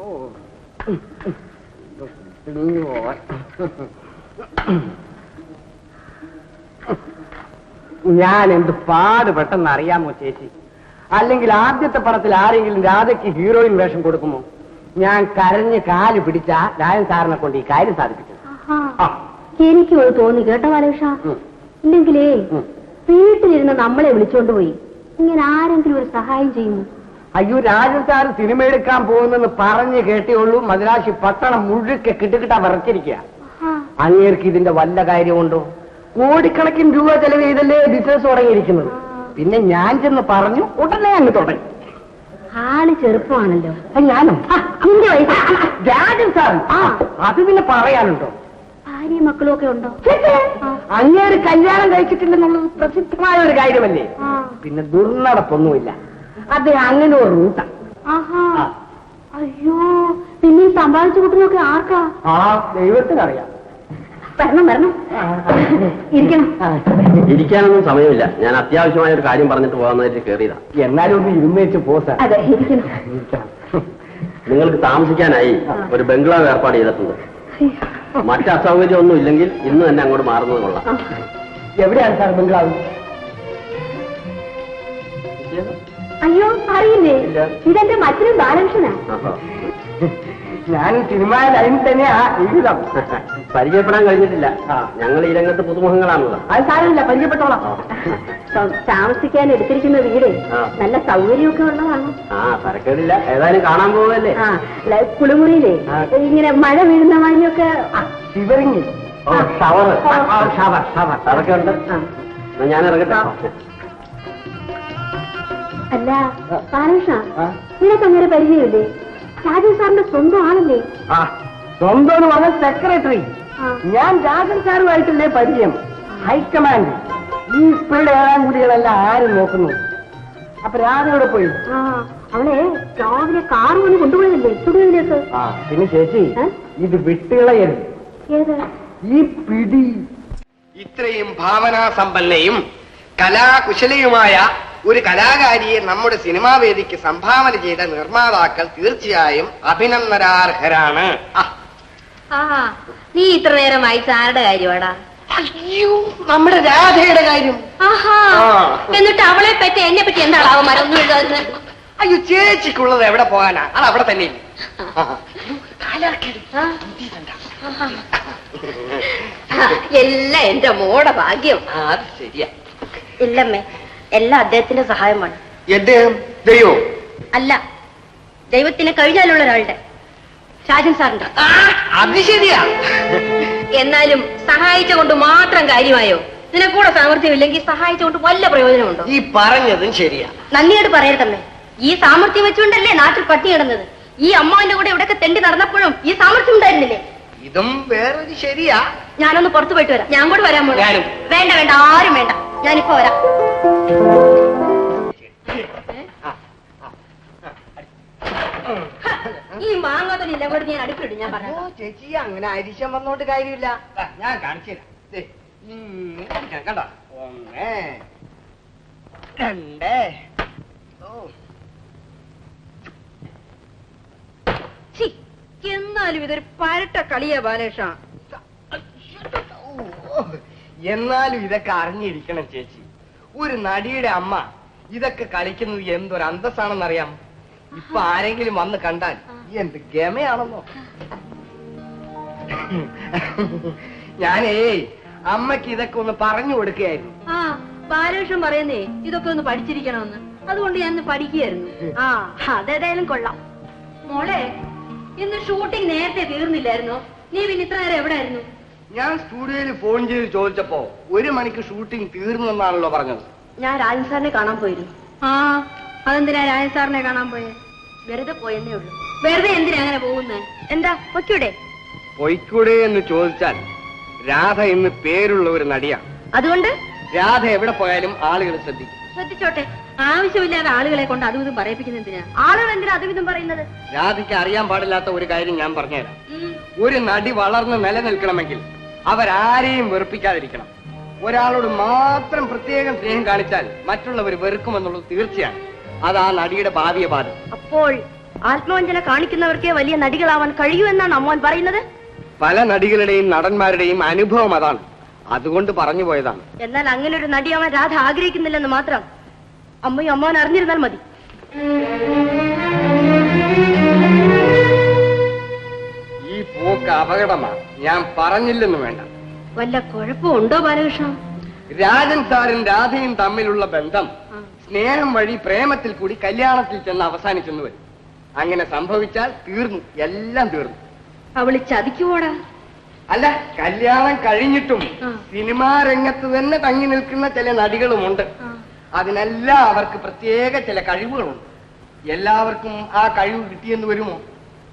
പോവാൻ ഞാൻ എന്ത് പാടുപെട്ടെന്ന് അറിയാമോ ചേച്ചി? അല്ലെങ്കിൽ ആദ്യത്തെ പടത്തിൽ ആരെങ്കിലും രാധയ്ക്ക് ഹീറോയിൻ വേഷം കൊടുക്കുമോ? ഞാൻ കരഞ്ഞ് കാൽ പിടിച്ച രായൻ സാറിനെ കൊണ്ട് ഈ കാര്യം സാധിപ്പിച്ചു. എനിക്ക് അത് തോന്നി കേട്ടോ ബാലകൃഷ്ണ. ഇല്ലെങ്കിലേ വീട്ടിലിരുന്ന് നമ്മളെ വിളിച്ചോണ്ട് പോയി. ഇങ്ങനെ ആരെങ്കിലും ഒരു സഹായം ചെയ്യുമോ? അയ്യോ രാജസ്ഥാൻ സിനിമ എടുക്കാൻ പോകുന്നെന്ന് പറഞ്ഞു കേട്ടേ ഉള്ളൂ മദ്രാശി പട്ടണം മുഴുക്കെ കിട്ടുകിട്ടാ വിറച്ചിരിക്കുക അങ്ങേർക്ക് ഇതിന്റെ വല്ല കാര്യമുണ്ടോ? കോടിക്കണക്കിന് രൂപ ചെലവ് ചെയ്തല്ലേ ബിസിനസ് തുടങ്ങിയിരിക്കുന്നത്. പിന്നെ ഞാൻ ചെന്ന് പറഞ്ഞു ഉടനെ അങ്ങ് തുടങ്ങി. ആൾ ചെറുപ്പമാണല്ലോ. ഞാനും? നിന്റെ വയസ്സ് രാജൻ സാർ. അത് പിന്നെ പറയാനുണ്ടോ? ഭാര്യയും മക്കളും ഒക്കെ ഉണ്ടോ. അങ്ങേര് കല്യാണം കഴിച്ചിട്ടില്ലെന്നുള്ളത് പ്രസിദ്ധമായ ഒരു കാര്യമല്ലേ പിന്നെ ദുർനടപ്പൊന്നുമില്ല. അദ്ദേഹം അങ്ങനെ ഒരു റൂട്ട. ആഹാ. അയ്യോ പിന്നെ ഈ സമ്പാദിച്ച കൂട്ടുന്നൊക്കെ ആർക്കാ? ആ ദൈവത്തിനറിയാം. വരണം വരണം. ഇരിക്കണം. ഇരിക്കാനൊന്നും സമയമില്ല. ഞാൻ അത്യാവശ്യമായ ഒരു കാര്യം പറഞ്ഞിട്ട് പോകാമെന്നായിട്ട് കയറിയതാ എന്നാലും ഒന്ന് ഇരുന്നേച്ച് പോസാ അതെ ഇരിക്കണം. നിങ്ങൾക്ക് താമസിക്കാനായി ഒരു ബംഗ്ലാവ് ഏർപ്പാട് ചെയ്തിട്ടുണ്ട്. മറ്റ് അസൗകര്യമൊന്നും ഇല്ലെങ്കിൽ ഇന്ന് തന്നെ അങ്ങോട്ട് മാറുന്നത് കൊള്ളാം. എവിടെയാണ് സാർ ബംഗ്ലാവ്? അയ്യോ അറിയില്ലേ? ഇല്ല. ഇതെന്റെ മറ്റൊരു ബാലകൃഷ്ണനാ. ഞാൻ സിനിമ ലൈൻ തന്നെയാ ജീവിതം. പരിചയപ്പെടാൻ കഴിഞ്ഞിട്ടില്ല. ഞങ്ങൾ ഈ രംഗത്ത് പുതുമുഖങ്ങളാണല്ലോ അത് സാരമില്ല പരിചയപ്പെട്ടോളാം. ത- താമസിക്കാൻ എടുത്തിരിക്കുന്ന വീട് ആ. നല്ല സൗകര്യമൊക്കെ ഉള്ളതാണ്. ആ തരക്കേടില്ല. ഏതായാലും കാണാൻ പോവല്ലേ ആ ല- കുളിമുറിയിലേ ആ. ഇങ്ങനെ മഴ വീഴുന്ന മാതിരിയൊക്കെ. ശിവരിങ്ങി ഓ, ഷവർ ഷവർ ഷവർ. അതൊക്കെ ഉണ്ട്. എന്നാ ഞാൻ ഇറങ്ങട്ടെ. അല്ല ബാലകൃഷ്ണ ആ. നിനക്ക് അങ്ങനെ പരിചയമില്ലേ? രാജൻ സാറിന്റെ സ്വന്തം ആണല്ലേ ആ സ്വന്തം എന്ന് പറഞ്ഞ സെക്രട്ടറി ഞാൻ രാജൻ സാറുമായിട്ടല്ലേ പരിചയം? ഹൈക്കമാൻഡ് ഈ ഇപ്പോഴുടെ ഏഴാം കുടികളെല്ലാം ആരും നോക്കുന്നു. അപ്പൊ രാധയോടെ പോയി? അവനെ അവളെ രാവിലെ കാറ് കൊണ്ട് കൊണ്ടുപോയതല്ലേ? സ്റ്റുഡിയോയിലേക്ക് ആ പിന്നെ ചേച്ചി ഇത് വിട്ടുകളയരുത്. ഏത്? ഈ പിടി. ഇത്രയും ഭാവനാ സമ്പന്നയും കലാകുശലയുമായ ഒരു കലാകാരിയെ നമ്മുടെ സിനിമാ വേദിക്ക് സംഭാവന ചെയ്ത നിർമ്മാതാക്കൾ തീർച്ചയായും അഭിനന്ദനാർഹരാണ്. ആ, ആ നീ ഇത്ര നേരം വായിച്ച ആരുടെ കാര്യമാടാ? അയ്യോ നമ്മുടെ രാധയുടെ കാര്യം. ആഹാ എന്നിട്ട് അവളെ പറ്റി എന്നെ പറ്റി എന്താണ് അവന്മാർ ഒന്നും എഴുതാതെ അയ്യോ ചേച്ചിക്കുള്ളത് എവിടെ പോകാനാ? അത് അവിടെ തന്നെ എല്ലാം എന്റെ മോടെ ഭാഗ്യം. അത് ശരിയാ. ഇല്ലമ്മേ എല്ലാം അദ്ദേഹത്തിന്റെ സഹായമാണ്. അദ്ദേഹം ദൈവം. അല്ല ദൈവത്തിനെ കഴിഞ്ഞാലുള്ള ഒരാളുടെ. രാജൻ സാറിന്റെ. ആ, അത് ശരിയാ. എന്നാലും സഹായിച്ച കൊണ്ട് മാത്രം കാര്യമായോ? നിനക്കൂടെ സാമർഥ്യമില്ലെങ്കിൽ സഹായിച്ച സഹായിച്ചുകൊണ്ട് വല്ല പ്രയോജനമുണ്ടോ? ഈ പറഞ്ഞതും ശരിയാ. നന്ദിയോട് പറയരുതമ്മേ. ഈ സാമർഥ്യം വെച്ചുകൊണ്ടല്ലേ നാട്ടിൽ പട്ടി കിടന്നത്? ഈ അമ്മാവിന്റെ കൂടെ ഇവിടെ തെണ്ടി നടന്നപ്പോഴും ഈ സാമർഥ്യം ഉണ്ടായിരുന്നില്ലേ? ഇതും വേറൊരു ശരിയാ. ഞാനൊന്ന് പുറത്തു പോയിട്ട് വരാം. ഞാൻ കൂടെ വരാൻ വേണ്ട വേണ്ട ആരും വേണ്ട. ഞാനിപ്പോ വരാം. ഈ മാങ്ങാത്തൊലില്ല ഇവിടെ ഞാൻ അടുപ്പിടും ഞാൻ ഓ പറഞ്ഞു ചേച്ചി അങ്ങനെ അരിശം വന്നോണ്ട് കാര്യമില്ല. ദാ, ഞാൻ കാണിച്ചു തരാം. ദേ, ഇങ്ങനെ കണ്ടോ? ഒന്ന് രണ്ട് ഓ. എന്നാലും ഇതൊരു പരട്ട കളിയാ ബാലേഷ ഓ, എന്നാലും ഇതൊക്കെ അറിഞ്ഞിരിക്കണം ചേച്ചി. ഒരു നടിയുടെ അമ്മ ഇതൊക്കെ കളിക്കുന്നത് എന്തൊരു അന്തസ്സാണെന്നറിയാം ഇപ്പൊ ആരെങ്കിലും വന്ന് കണ്ടാൽ എന്ത് ഗമയാണെന്നോ? ഞാനേ അമ്മയ്ക്ക് ഇതൊക്കെ ഒന്ന് പറഞ്ഞു കൊടുക്കുകയായിരുന്നു. ആ ബാലകൃഷ്ണൻ പറയുന്നേ ഇതൊക്കെ ഒന്ന് പഠിച്ചിരിക്കണമെന്ന്. അതുകൊണ്ട് ഞാൻ പഠിക്കുകയായിരുന്നു. ആ അതേതായാലും കൊള്ളാം. മോളെ ഇന്ന് ഷൂട്ടിംഗ് നേരത്തെ തീർന്നില്ലായിരുന്നോ? നീ പിന്നെ ഇത്ര നേരം എവിടെ ആയിരുന്നു ഞാൻ സ്റ്റുഡിയോയിൽ ഫോൺ ചെയ്ത് ചോദിച്ചപ്പോ ഒരു മണിക്ക് ഷൂട്ടിംഗ് തീർന്നു തീർന്നെന്നാണല്ലോ പറഞ്ഞത്. ഞാൻ രാജൻ സാറിനെ കാണാൻ പോയിരുന്നു. ആ അതെന്തിനാ രാജൻ സാറിനെ കാണാൻ പോയേ? വെറുതെ പോയെന്നേ ഉള്ളൂ. വെറുതെ എന്തിനാ അങ്ങനെ പോകുന്നേ? എന്താ പൊയ്ക്കൂടെ? പൊയ്ക്കൂടെ എന്ന് ചോദിച്ചാൽ രാധ ഇന്ന് പേരുള്ള ഒരു നടിയാണ് അതുകൊണ്ട്? രാധ എവിടെ പോയാലും ആളുകൾ ശ്രദ്ധിക്കും. ശ്രദ്ധിച്ചോട്ടെ. ആവശ്യമില്ലാതെ ആളുകളെ കൊണ്ട് അതും ഇതും പറയിപ്പിക്കുന്ന എന്തിനാ? ആളുകൾ എന്തിനാ അതും ഇതും പറയുന്നത്? രാധയ്ക്ക് അറിയാൻ പാടില്ലാത്ത ഒരു കാര്യം ഞാൻ പറഞ്ഞുതരാം. ഒരു നടി വളർന്ന് നിലനിൽക്കണമെങ്കിൽ അവരാരെയും വെറുപ്പിക്കാതിരിക്കണം. ഒരാളോട് മാത്രം പ്രത്യേകം സ്നേഹം കാണിച്ചാൽ മറ്റുള്ളവർ വെറുക്കുമെന്നുള്ളത് തീർച്ചയാണ്. അതാ നടിയുടെ ഭാവിയെ ബാധം. അപ്പോൾ ആത്മവഞ്ചന കാണിക്കുന്നവർക്കേ വലിയ നടികളാവാൻ കഴിയൂ എന്നാണ് അമ്മോൻ പറയുന്നത്? പല നടികളുടെയും നടന്മാരുടെയും അനുഭവം അതാണ്. അതുകൊണ്ട് പറഞ്ഞു പോയതാണ്. എന്നാൽ അങ്ങനെ ഒരു നടിയാവാൻ രാധ ആഗ്രഹിക്കുന്നില്ലെന്ന് മാത്രം അമ്മയും അമ്മോൻ അറിഞ്ഞിരുന്നാൽ മതി. അപകടമാണ് ഞാൻ പറഞ്ഞില്ലെന്ന് വേണ്ട. വല്ല കുഴപ്പമുണ്ടോ ബാലകൃഷ്ണ? രാജൻ സാറും രാധയും തമ്മിലുള്ള ബന്ധം സ്നേഹം വഴി പ്രേമത്തിൽ കൂടി കല്യാണത്തിൽ ചെന്ന് അവസാനിച്ചെന്ന് വരും. അങ്ങനെ സംഭവിച്ചാൽ തീർന്നു. എല്ലാം തീർന്നു. അവൾ ചതിക്കുവോടാ? അല്ല കല്യാണം കഴിഞ്ഞിട്ടും. സിനിമാ രംഗത്ത് തന്നെ തങ്ങി നിൽക്കുന്ന ചില നടികളുമുണ്ട്. അതിനെല്ലാം അവർക്ക് പ്രത്യേക ചില കഴിവുകളുണ്ട്. എല്ലാവർക്കും ആ കഴിവ് കിട്ടിയെന്ന് വരുമോ?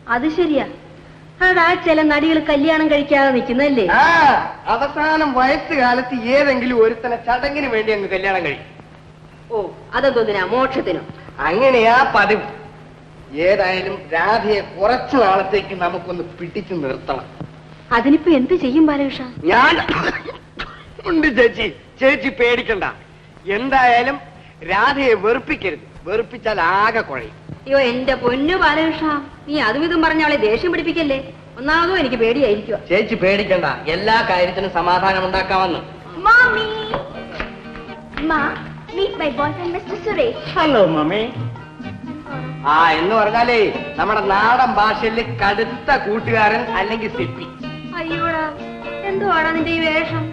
അത് ശരിയാ. അതാ ചില നടികൾ കല്യാണം കഴിക്കാതെ നിൽക്കുന്നല്ലേ ആ അവസാനം വയസ്സുകാലത്ത് ഏതെങ്കിലും ഒരുത്തനെ ചടങ്ങിന് വേണ്ടി അങ്ങ് കല്യാണം കഴിക്കും ഓ അതെന്തോന്നിനാ? മോക്ഷത്തിനോ? അങ്ങനെയാ പതിവ്. ഏതായാലും രാധയെ കുറച്ചു നാളത്തേക്ക് നമുക്കൊന്ന് പിടിച്ചു നിർത്തണം. അതിനിപ്പോ എന്ത് ചെയ്യും ബാലകൃഷ്ണ? ഞാൻ ഉണ്ട് ചേച്ചി. ചേച്ചി പേടിക്കണ്ട. എന്തായാലും രാധയെ വെറുപ്പിക്കരുത്. വെറുപ്പിച്ചാൽ ആകെ കുഴയും. അയ്യോ എന്റെ പൊന്നു ബാലകൃഷ്ണ നീ അതും ഇതും പറഞ്ഞ അവളെ ദേഷ്യം പിടിപ്പിക്കല്ലേ? ഒന്നാമതും എനിക്ക് പേടിയായിരിക്കുക ചേച്ചി പേടിക്കണ്ട. എല്ലാ കാര്യത്തിനും സമാധാനം ഉണ്ടാക്കാമെന്ന്. Mommy! Ma, meet my boyfriend, Mr. Suresh. Hello mummy. ആ എന്ന് പറഞ്ഞാലേ നമ്മുടെ നാടൻ ഭാഷയിൽ കടുത്ത കൂട്ടുകാരൻ അല്ലെങ്കിൽ സിപ്പി. അയ്യോടാ എന്തുവാടാ നിന്റെ ഈ വേഷം?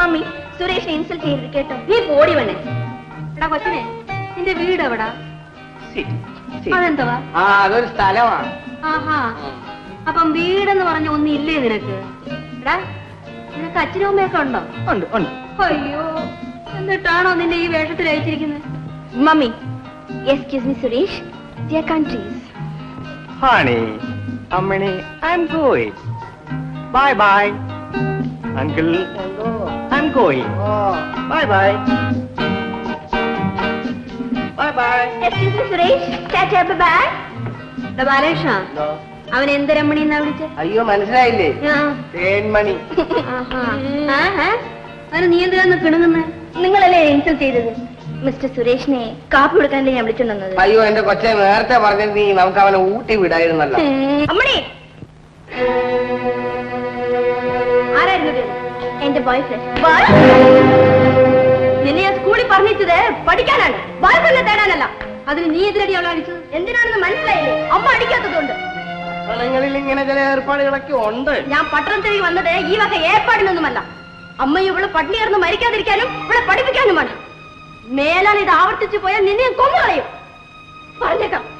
മമ്മി സുരേഷ് ഇൻസൾട്ട് ചെയ്യരുത് കേട്ടോ. നീ പോടി വന്നെ. എടാ കൊച്ചനെ നിന്റെ വീട് എവിടാ അതെന്തുവാ? ആ അതൊരു സ്ഥലമാണ്. ആഹാ. അപ്പം വീടെന്ന് പറഞ്ഞ ഒന്നില്ലേ നിനക്ക്? എടാ നിനക്ക് അച്ഛനും അമ്മയൊക്കെ ഉണ്ടോ? ഉണ്ട് ഉണ്ട്. അയ്യോ എന്നിട്ടാണോ നിന്റെ ഈ വേഷത്തിൽ അയച്ചിരിക്കുന്നത്? Mummy excuse me Suresh. Dear countries honey Ammani I'm Bye bye bye uncle I'm going bye bye. Balakrishna അവൻ എന്ത് രമണി എന്നാ വിളിച്ചത് അയ്യോ മനസ്സിലായില്ലേ? തേൻമണി. അവന് നീ എന്തിനാന്ന് കിണുങ്ങുന്നേ? നിങ്ങളല്ലേ ഇൻസൾട്ട് ചെയ്തത്? മിസ്റ്റർ സുരേഷിനെ കാപ്പി കൊടുക്കാനല്ലേ ഞാൻ വിളിച്ചുകൊണ്ടുവന്നത് അയ്യോ എന്റെ കൊച്ചെ നേരത്തെ പറഞ്ഞിരുന്നെങ്കിൽ നമുക്ക് അവനെ ഊട്ടി വിടായിരുന്നല്ലോ. അമ്മണി! ആരായിരുന്നു? എന്റെ ബോയ്ഫ്രണ്ട് ഞാൻ പഠിക്കാനാണ്. ബോയ്ഫ്രണ്ട് തേടാനല്ല. അതിന് നീ എതിരടി അവൾ അടിച്ചത് എന്തിനാണെന്ന് മനസ്സിലായില്ലേ? അമ്മ അടിക്കാത്തതുകൊണ്ട്. സ്ഥലങ്ങളിൽ ഇങ്ങനെ ചില ഏർപ്പാടുകളൊക്കെ ഉണ്ട്. ഞാൻ പട്ടണത്തിൽ വന്നത് ഈ വക ഏർപ്പാടിനൊന്നുമല്ല. അമ്മ ഇവൾ പട്ടിണിയർന്ന് മരിക്കാതിരിക്കാനും ഇവിടെ പഠിപ്പിക്കാനുമാണ്. മേലാൽ ഇത് ആവർത്തിച്ചു പോയാൽ നിന്നെ കൊന്നു കളയും പറഞ്ഞേക്കാം.